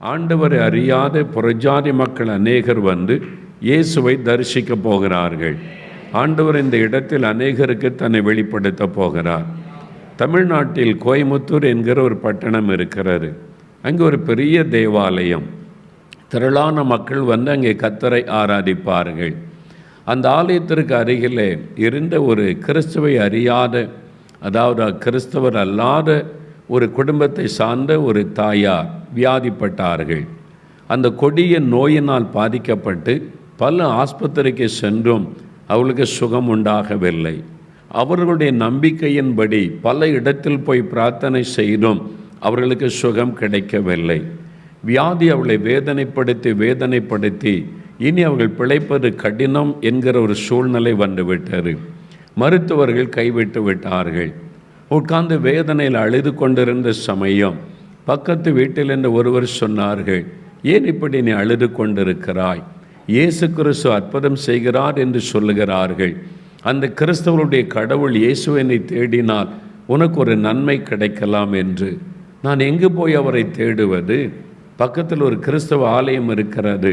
ஆண்டவரை அறியாத புறஜாதி மக்கள் அநேகர் வந்து இயேசுவை தரிசிக்க போகிறார்கள். ஆண்டவர் இந்த இடத்தில் அநேகருக்கு தன்னை வெளிப்படுத்த போகிறார். தமிழ்நாட்டில் கோயமுத்தூர் என்கிற ஒரு பட்டணம் இருக்கிறது. அங்கே ஒரு பெரிய தேவாலயம். திரளான மக்கள் வந்து அங்கே கத்தரை ஆராதிப்பார்கள். அந்த ஆலயத்திற்கு அருகிலே இருந்த ஒரு கிறிஸ்துவை அறியாத அதாவது கிறிஸ்தவர் அல்லாத ஒரு குடும்பத்தை சார்ந்த ஒரு தாயார் வியாதிப்பட்டார்கள். அந்த கொடிய நோயினால் பாதிக்கப்பட்டு பல ஆஸ்பத்திரிக்கு சென்றும் அவளுக்கு சுகம் உண்டாகவில்லை. அவர்களுடைய நம்பிக்கையின்படி பல இடத்தில் போய் பிரார்த்தனை செய்தும் அவர்களுக்கு சுகம் கிடைக்கவில்லை. வியாதி அவளை வேதனைப்படுத்தி வேதனைப்படுத்தி இனி அவர்கள் பிழைப்பது கடினம் என்கிற ஒரு சூழ்நிலை வந்துவிட்டது. மருத்துவர்கள் கைவிட்டு விட்டார்கள். உட்கார்ந்து வேதனையில் அழுது கொண்டிருந்த சமயம் பக்கத்து வீட்டில் என்று ஒருவர் சொன்னார்கள் ஏன் இப்படி நீ அழுது கொண்டிருக்கிறாய்? இயேசு கிறிஸ்து அற்புதம் செய்கிறார் என்று சொல்லுகிறார்கள். அந்த கிறிஸ்தவருடைய கடவுள் இயேசுவனை தேடினால் உனக்கு ஒரு நன்மை கிடைக்கலாம் என்று. நான் எங்கு போய் அவரை தேடுவது? பக்கத்தில் ஒரு கிறிஸ்தவ ஆலயம் இருக்கிறது.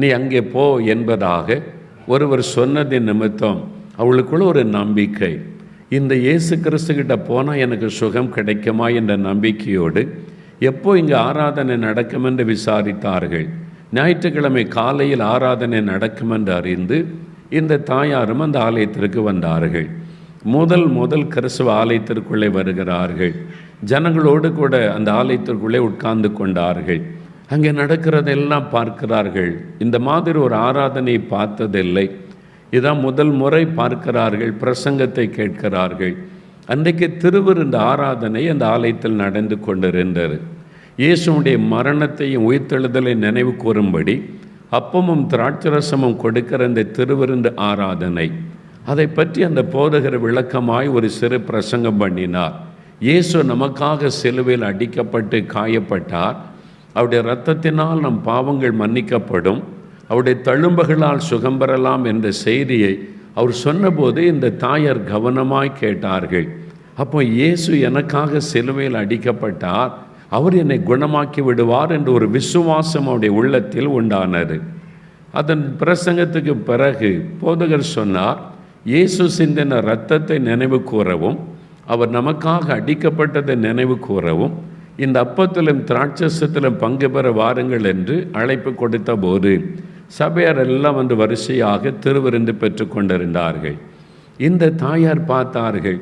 நீ அங்கே போ என்பதாக ஒருவர் சொன்னதின் நிமித்தம் அவளுக்குள்ள ஒரு நம்பிக்கை. இந்த இயேசு கிறிஸ்துக்கிட்ட போனால் எனக்கு சுகம் கிடைக்குமா என்ற நம்பிக்கையோடு எப்போ இங்கே ஆராதனை நடக்கும் என்று விசாரித்தார்கள். ஞாயிற்றுக்கிழமை காலையில் ஆராதனை நடக்கும் என்று அறிந்து இந்த தாயாரும் அந்த ஆலயத்திற்கு வந்தார்கள். முதல் முதல் கிறிஸ்துவ ஆலயத்திற்குள்ளே வருகிறார்கள். ஜனங்களோடு கூட அந்த ஆலயத்திற்குள்ளே உட்கார்ந்து கொண்டார்கள். அங்கே நடக்கிறதெல்லாம் பார்க்கிறார்கள். இந்த மாதிரி ஒரு ஆராதனை பார்த்ததில்லை. இதான் முதல் முறை பார்க்கிறார்கள் பிரசங்கத்தை கேட்கிறார்கள். அன்றைக்கு திருவிருந்த ஆராதனை அந்த ஆலயத்தில் நடந்து கொண்டிருந்தது. இயேசுடைய மரணத்தையும் உயிர்த்தெழுதலை நினைவு கூறும்படி அப்பமும் திராட்சரசமும் கொடுக்கிற இந்த திருவிருந்து ஆராதனை. அதை பற்றி அந்த போதகர் விளக்கமாய் ஒரு சிறு பிரசங்கம் பண்ணினார். இயேசு நமக்காக சிலுவையில் அடிக்கப்பட்டு காயப்பட்டார். அவருடைய இரத்தத்தினால் நம் பாவங்கள் மன்னிக்கப்படும். அவருடைய தழும்புகளால் சுகம் பெறலாம் என்ற செய்தியை அவர் சொன்னபோது இந்த தாயார் கவனமாய் கேட்டார்கள். அப்போ இயேசு எனக்காக சிலுவையில் அடிக்கப்பட்டார். அவர் என்னை குணமாக்கி விடுவார் என்ற ஒரு விசுவாசம் அவருடைய உள்ளத்தில் உண்டானது. அதன் பிரசங்கத்துக்கு பிறகு போதகர் சொன்னார் இயேசு சிந்தின இரத்தத்தை நினைவு கூறவும் அவர் நமக்காக அடிக்கப்பட்டதை நினைவு கூறவும் இந்த அப்பத்திலும் திராட்சசத்திலும் பங்கு பெற வாருங்கள் என்று அழைப்பு கொடுத்த போது சபையார் எல்லாம் வந்து வரிசையாக திருவிருந்து பெற்று கொண்டிருந்தார்கள். இந்த தாயார் பார்த்தார்கள்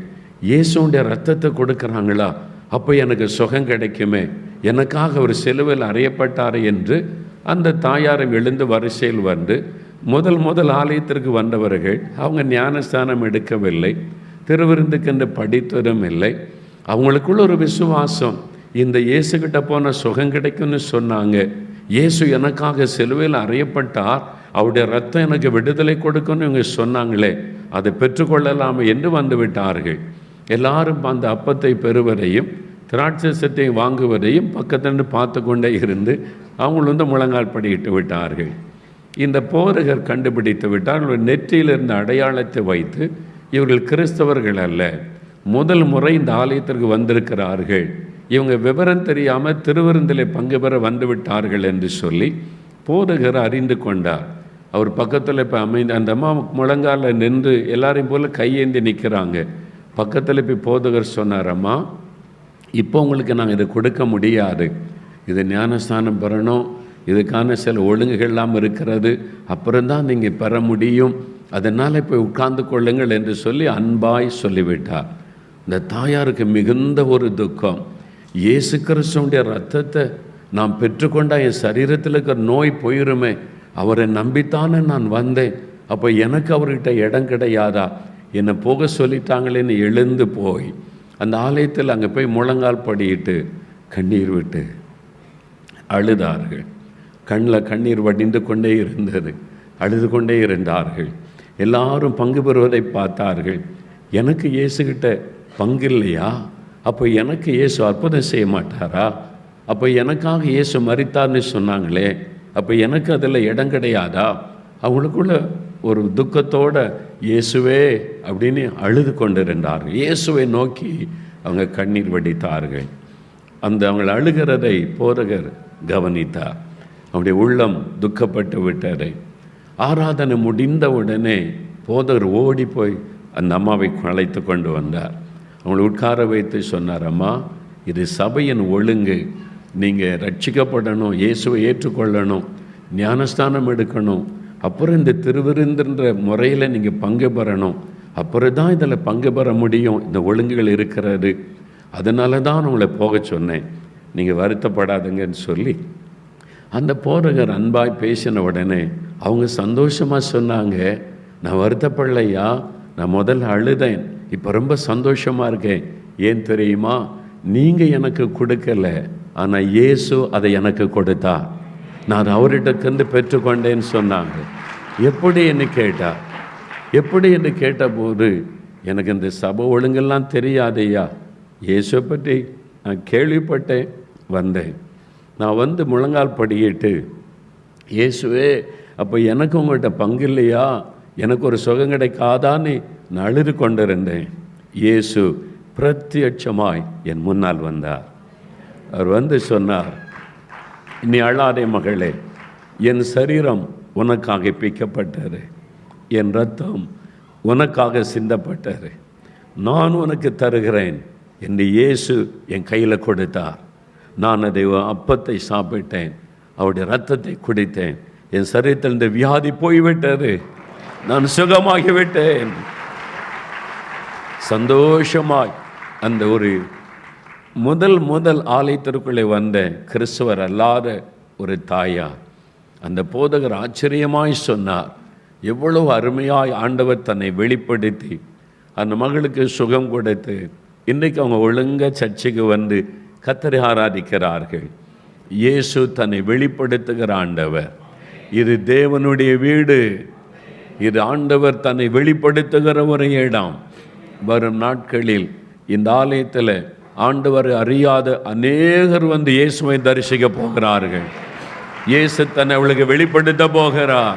இயேசுடைய ரத்தத்தை கொடுக்குறாங்களா? அப்போ எனக்கு சுகம் கிடைக்குமே. எனக்காக ஒரு செலுவில் அறையப்பட்டார் என்று அந்த தாயாரை எழுந்து வரிசையில் வந்து முதல் முதல் ஆலயத்திற்கு வந்தவர்கள் அவங்க ஞானஸ்தானம் எடுக்கவில்லை திருவிருந்துக்கென்று படித்ததும் இல்லை. அவங்களுக்குள்ள ஒரு விசுவாசம் இந்த இயேசுக்கிட்ட போன சுகம் கிடைக்கும்னு சொன்னாங்க. இயேசு எனக்காக சிலுவையில் அறையப்பட்டார். அவருடைய ரத்தம் எனக்கு விடுதலை கொடுக்கும்னு இவங்க சொன்னாங்களே. அதை பெற்றுக்கொள்ளலாம் என்று வந்து விட்டார்கள். எல்லாரும் அந்த அப்பத்தை பெறுவதையும் திராட்சசத்தை வாங்குவதையும் பக்கத்திலிருந்து பார்த்து கொண்டே இருந்து அவங்களும் வந்து முழங்கால் படியிட்டு விட்டார்கள். இந்த போரகர் கண்டுபிடித்து விட்டார். அவர்கள் நெற்றியில் இருந்த அடையாளத்தை வைத்து இவர்கள் கிறிஸ்தவர்கள் அல்ல முதல் முறை இந்த ஆலயத்திற்கு வந்திருக்கிறார்கள். இவங்க விவரம் தெரியாமல் திருவிருந்திலே பங்கு பெற வந்து விட்டார்கள் என்று சொல்லி போதகர் அறிந்து கொண்டார். அவர் பக்கத்தில் இப்போ அமைந்து அந்த அம்மா முழங்கால நின்று எல்லாரையும் போல் கையேந்தி நிற்கிறாங்க பக்கத்தில் போய் போதகர் சொன்னார் அம்மா இப்போ உங்களுக்கு நாங்கள் இதை கொடுக்க முடியாது. இது ஞானஸ்தானம் பெறணும். இதுக்கான சில ஒழுங்குகள்லாம் இருக்கிறது. அப்புறம்தான் நீங்கள் பெற முடியும். அதனால் இப்போ உட்கார்ந்து கொள்ளுங்கள் என்று சொல்லி அன்பாய் சொல்லிவிட்டார். இந்த தாயாருக்கு மிகுந்த ஒரு துக்கம். இயேசு கிறிஸ்துவனுடைய ரத்தத்தை நான் பெற்றுக்கொண்டா என் சரீரத்தில் இருக்கிற நோய் போயிருமே. அவரை நம்பித்தானே நான் வந்தேன். அப்போ எனக்கு அவர்கிட்ட இடம் கிடையாதா? என்னை போக சொல்லிட்டாங்களேன்னு எழுந்து போய். அந்த ஆலயத்தில் அங்கே போய் முழங்கால் படியிட்டு கண்ணீர் விட்டு அழுதார்கள். கண்ணில் கண்ணீர் வடிந்து கொண்டே இருந்தது. அழுது கொண்டே இருந்தார்கள். எல்லாரும் பங்கு பெறுவதை பார்த்தார்கள். எனக்கு இயேசுகிட்ட பங்கு இல்லையா அப்போ எனக்கு இயேசு அற்புதம் செய்ய மாட்டாரா? அப்போ எனக்காக இயேசு மறித்தார்னு சொன்னாங்களே அப்போ எனக்கு அதில் இடம் கிடையாதா? அவங்களுக்குள்ள ஒரு துக்கத்தோட இயேசுவே அப்படின்னு அழுது கொண்டிருந்தார்கள் இயேசுவை நோக்கி அவங்க கண்ணீர் வடித்தார்கள். அந்த அவங்களை அழுகிறதை போதகர் கவனித்தார். அவருடைய உள்ளம் துக்கப்பட்டு விட்டதை. ஆராதனை முடிந்த உடனே போதகர் ஓடி போய் அந்த அம்மாவை அழைத்து கொண்டு வந்தார். அவங்களை உட்கார வைத்து சொன்னார் அம்மா இது சபையின் ஒழுங்கு. நீங்கள் ரட்சிக்கப்படணும் இயேசுவை ஏற்றுக்கொள்ளணும் ஞானஸ்தானம் எடுக்கணும். அப்புறம் இந்த திருவிருந்துன்ற முறையில் நீங்கள் பங்கு பெறணும். அப்புறம் தான் இதில் பங்கு பெற முடியும். இந்த ஒழுங்குகள் இருக்கிறது. அதனால தான் உங்களை போக சொன்னேன். நீங்கள் வருத்தப்படாதுங்கன்னு சொல்லி. அந்த போரகர் அன்பாய் பேசின உடனே அவங்க சந்தோஷமாக சொன்னாங்க நான் வருத்தப்படலையா? நான் முதல்ல அழுதேன். இப்போ ரொம்ப சந்தோஷமாக இருக்கேன். ஏன் தெரியுமா? நீங்கள் எனக்கு கொடுக்கல ஆனால் இயேசு அதை எனக்கு கொடுத்தா. நான் அவர்கிட்டருந்து பெற்றுக்கொண்டேன்னு சொன்னாங்க. எப்படி என்று கேட்டால் எப்படி என்று கேட்டபோது எனக்கு இந்த சபை ஒழுங்கெல்லாம் தெரியாதையா? இயேசுவை பற்றி நான் கேள்விப்பட்டேன் வந்தேன். நான் வந்து முழங்கால் படியிட்டு இயேசுவே அப்போ எனக்கு உங்கள்கிட்ட பங்கு இல்லையா எனக்கு ஒரு சுகம் கிடைக்காதான்னு நான் அழுது கொண்டிருந்தேன். இயேசு பிரத்யட்சமாய் என் முன்னால் வந்தார். அவர் வந்து சொன்னார் நீ அழாதே மகளே என் சரீரம் உனக்காக பிக்கப்பட்டது என் ரத்தம் உனக்காக சிந்தப்பட்டது. நான் உனக்கு தருகிறேன் என்று இயேசு என் கையில் கொடுத்தார். நான் அதை அப்பத்தை சாப்பிட்டேன் அவருடைய ரத்தத்தை குடித்தேன். என் சரீரத்தில் இந்த வியாதி போய்விட்டது. நான் சுகமாகிவிட்டேன். சந்தோஷமாய் அந்த ஒரு முதல் முதல் ஆலயத்திற்குள்ளே வந்த கிறிஸ்துவர் அல்லாத ஒரு தாயா அந்த போதகர் ஆச்சரியமாய் சொன்னார் எவ்வளவு அருமையாய் ஆண்டவர் தன்னை வெளிப்படுத்தி அந்த மகளுக்கு சுகம் கொடுத்து இன்றைக்கு அவங்க ஒழுங்க சர்ச்சைக்கு வந்து கத்தரை ஆராதிக்கிறார்கள். இயேசு தன்னை வெளிப்படுத்துகிற ஆண்டவர். இது தேவனுடைய வீடு. இது ஆண்டவர் தன்னை வெளிப்படுத்துகிற ஒரு இடம். வரும் நாட்களில் இந்த ஆலயத்தில் ஆண்டவர் அறியாத அநேகர் வந்து இயேசுவை தரிசிக்க போகிறார்கள். இயேசு தன்னை அவளுக்கு வெளிப்படுத்த போகிறார்.